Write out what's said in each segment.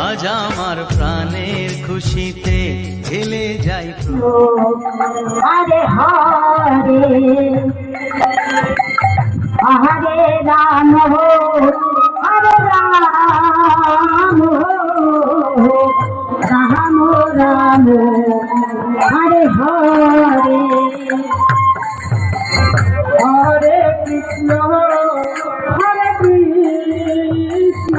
আজ আমার প্রাণের খুশিতে খেলে যাই হরে হরে হরে রাম হরে রাম হো, রাম রাম হরে হরে। হরে কৃষ্ণ হরে কৃষ্ণ।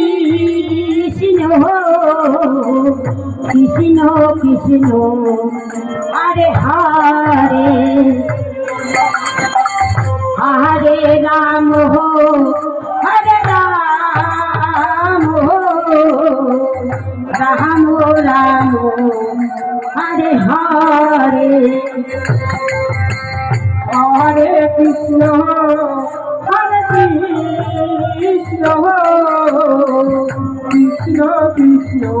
কৃষ্ণ কৃষ্ণ হরে হরে। হরে রাম হরে রাম রাম রাম হরে হরে। হরে কৃষ্ণ হরে কৃষ্ণ কৃষ্ণ কৃষ্ণ।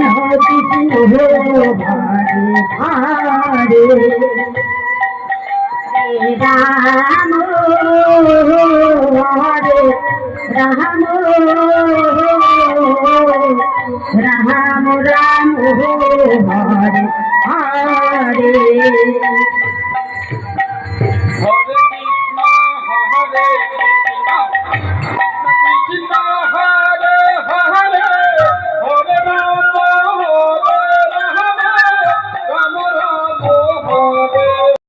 কৃষ্ণ কৃষ্ণ হরে হরে রাম হরে রাম রাম হরে হরে